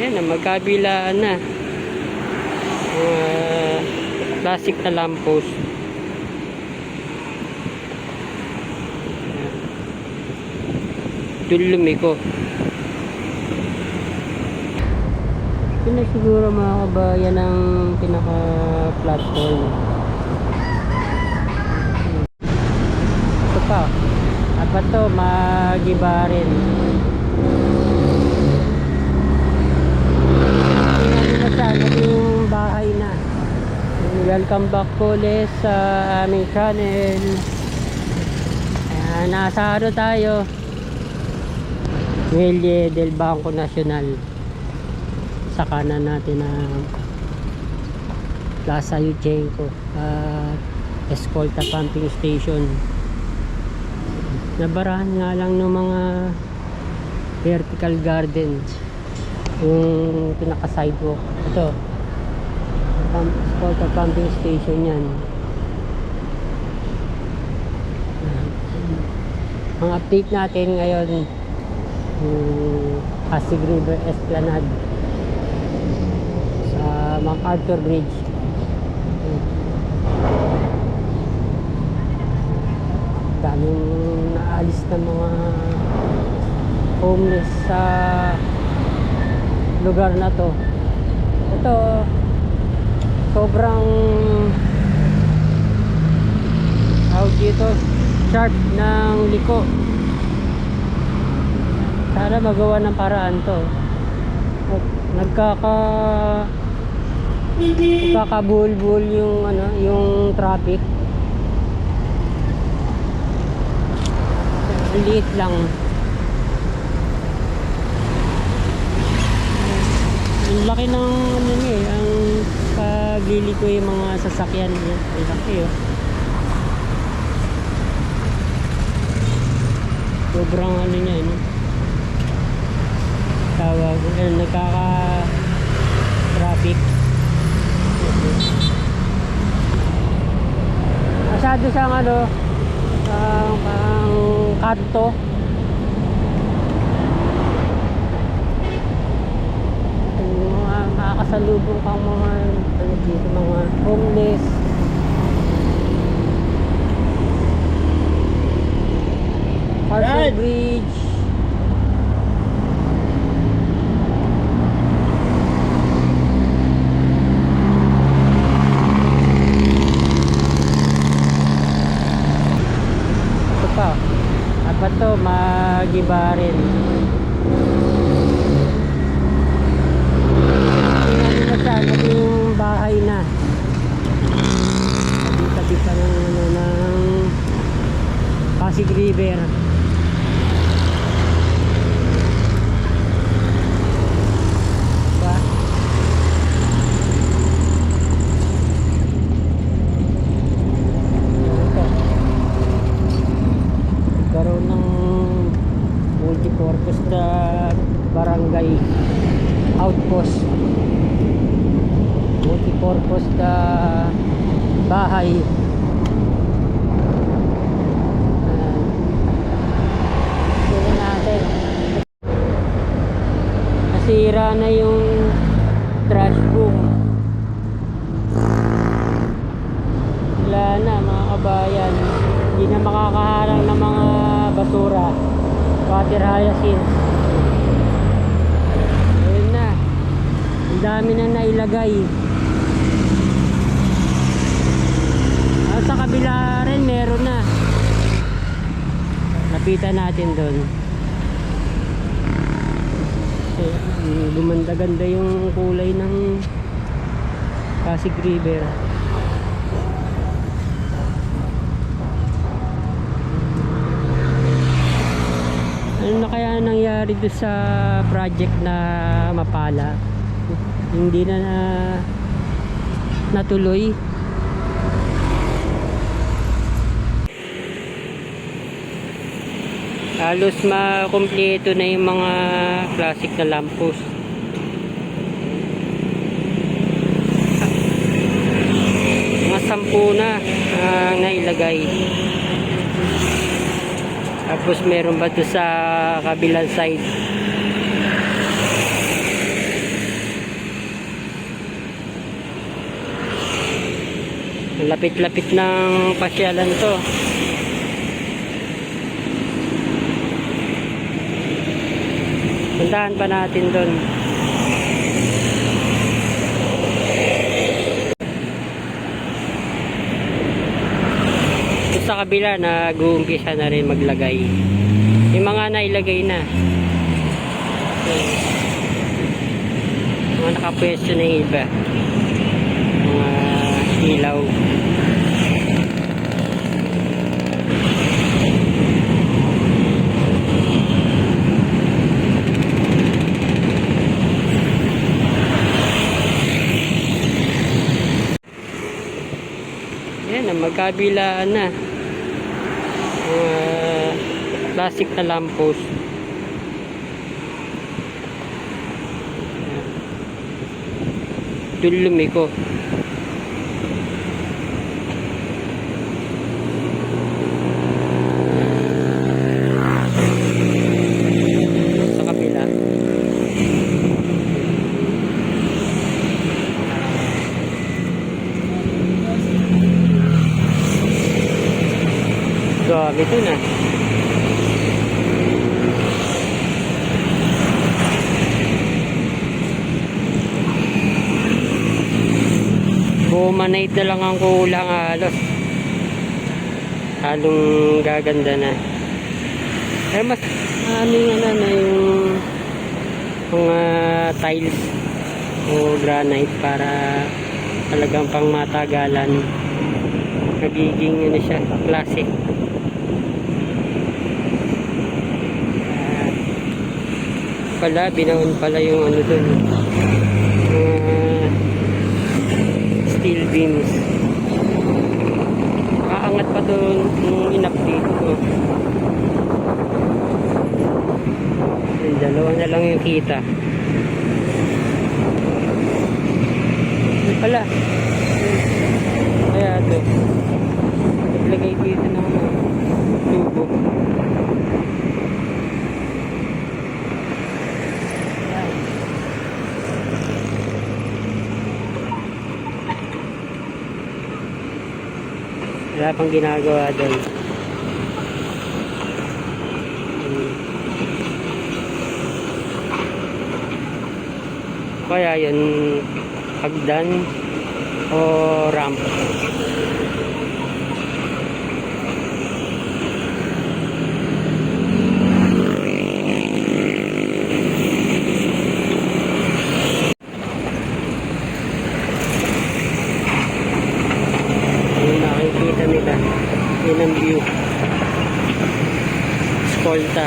Ayan na, magkabilaan na. Uh, classic na lamppost. Doon lumiko. Ito na siguro mga kabayan ang pinaka-platform. Ito pa. Apa to, magiba rin. Tingnan na sa yung bahay na. Welcome back po ulit sa aming channel. Ayan, nasa ano tayo? Muelle del Banco Nacional. Sa kanan natin ng Plaza Yuchenko at Escolta Pumping Station. Nabarahan nga lang ng mga vertical garden yung pinaka sidewalk. Ito. Pump, Escolta Pumping Station yan. Ang update natin ngayon yung Pasig River Esplanade sa MacArthur Bridge. Daming naalis na mga homeless sa lugar na to. Ito, sobrang tawag dito, sharp ng liko. Sana magawa ng paraan to. Nagkaka nagkakabulbul yung ano, yung traffic. Liit lang. Laki ng ano niya eh, ang pagliliko yung mga sasakyan niya. Ang laki oh. Sobrang ano niya, ano. Tawag, ano, nagkaka traffic. Masyado siyang ano, ang ang kanto. Yung mga makakasalubong kang mga ano dito, mga homeless. Dad! Bridge. Ito pa. Apa to, magiba rin. Tingnan nyo sa ano yung bahay na. Tabi-tabi pa ng ano ng Pasig River. Diba? Ito. Nagkaroon ng multipurpose barangay outpost multipurpose na bahay nasira na yung trash room wala na mga kabayan. Hindi na makakaharang ng mga basura. Water hyacinth. Ayun na. Ang dami na nailagay. Ah, sa kabila rin meron na. Napitan natin doon eh, gumanda-ganda yung kulay ng Pasig River. Ano na kaya nangyari doon sa project na Mapala? Hindi na, na natuloy halos makumpleto na yung mga plastic na lamppost. Mga sampu na uh, nailagay. Tapos meron ba to sa kabilang side? Lapit-lapit ng pasyalan to. Puntahan pa natin doon. Sa kabila, nag-uumpisa na rin maglagay. Yung mga nailagay na. Okay. Mga nakapwesto na yung iba. Mga ilaw. Ang magkabilaan na. Mga plastic na lamppost. Doon lumiko. Sa kabila. Grabe ito na. Bumanate na lang ang kulang halos. Halong gaganda na. Eh mas ano yung ano na yung mga tiles o granite para talagang pang matagalan. Nagiging ano siya, classic. Pala, binaon pala yung ano dun. Mga steel beams. Aangat pa doon nung in-update ko. Yung dalawa na lang yung kita. Yung pala. Kaya ito. Naglagay dito ng ano, tubo. Wala pang ginagawa doon. Kaya yun, hagdan o ramp. Yung nakikita nila, yun ang view. Skolta.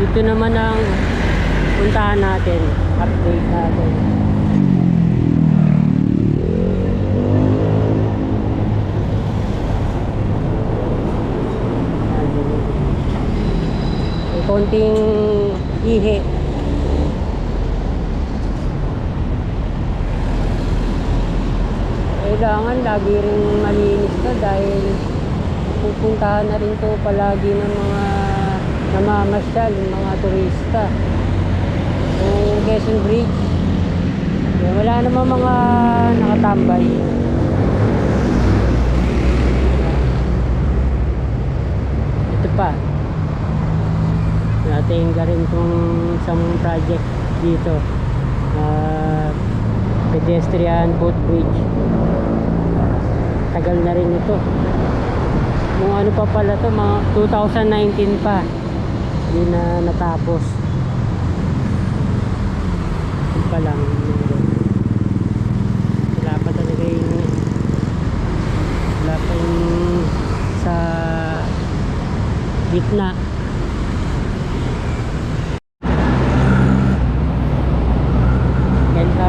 Dito naman ang puntahan natin, update natin. May konting ihi. Kailangan lagi rin malinis ka dahil pupuntahan na rin to palagi ng mga namamasyal, yung mga turista. Yung Quezon Bridge. Wala namang mga nakatambay. Ito pa. Natin ka rin isang project dito. Ah, pedestrian footbridge. Tagal na rin ito. Kung ano pa pala to, mga 2019 pa. Hindi na natapos. Ito pa lang. Wala pa talaga yung wala pa yung sa gitna.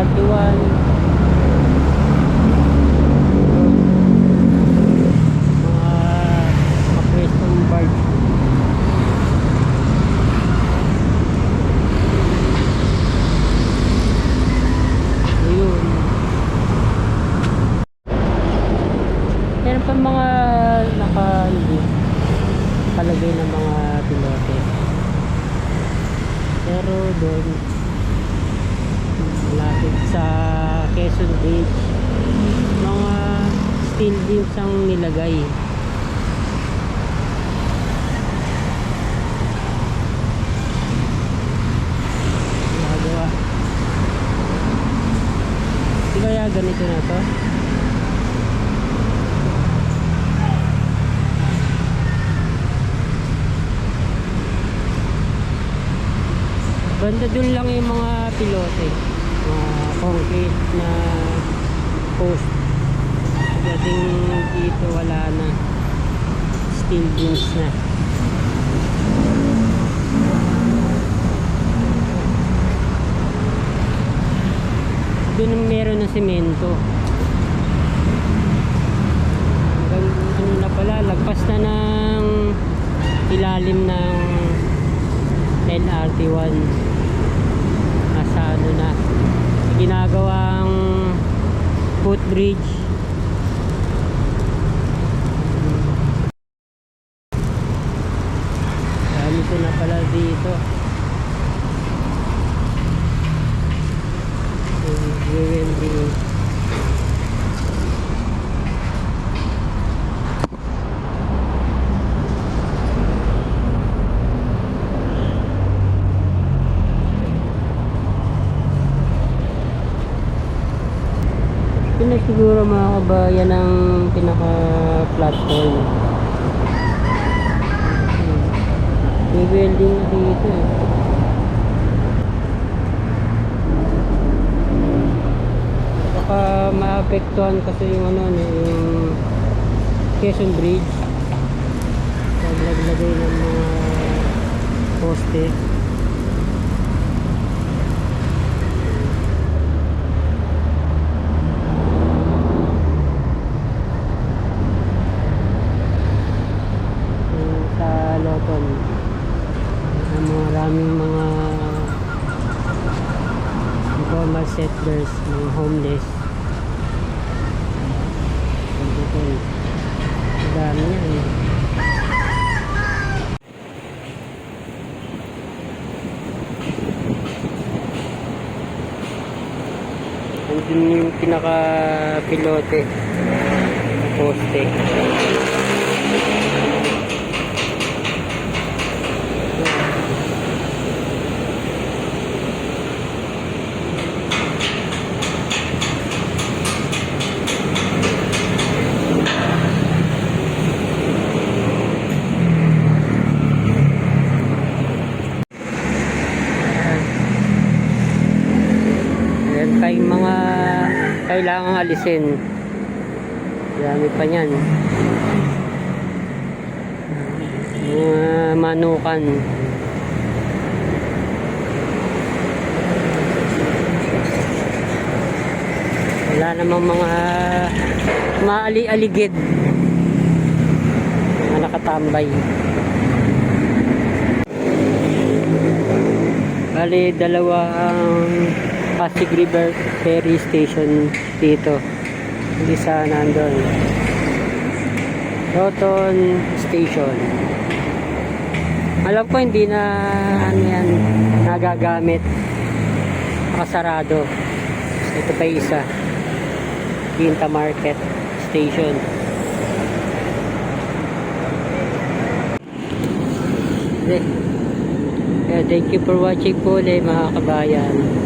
LRT1 mga mapwestong barge ayun doon. Malapit sa Quezon Bridge. Mga steel beams ang nilagay. Ginagawa. Di kaya ganito na to? Banda dun lang yung mga pilote. Mga concrete na post. Pagdating dito wala na. Steel beams na. Doon meron ng semento. Hanggang ano na pala, lagpas na ng ilalim ng LRT1 nasa ano na ginagawang footbridge dami ko na pala dito Rewelding. Ito na siguro mga kabayan ng pinaka-platform. May welding dito eh. Baka maapektuhan kasi yung ano, ano, yung Quezon Bridge. Paglagay ng mga poste. yung sa Loton ang mga maraming mga settlers mga homeless. Ang dami yan. Eh. Andun yung pinaka pilote poste Ayan tayong mga kailangang alisin. Dami pa niyan. Mga manukan. Wala namang mga maali-aligid. Mga nakatambay. Bali, dalawa ang Pasig River Ferry Station dito. Yung Isa nandun. Roton Station. Alam ko hindi na ano yan, nagagamit. Nakasarado. Ito pa isa. Quinta Market Station. Okay. Yeah, thank you for watching po ulit mga kabayan.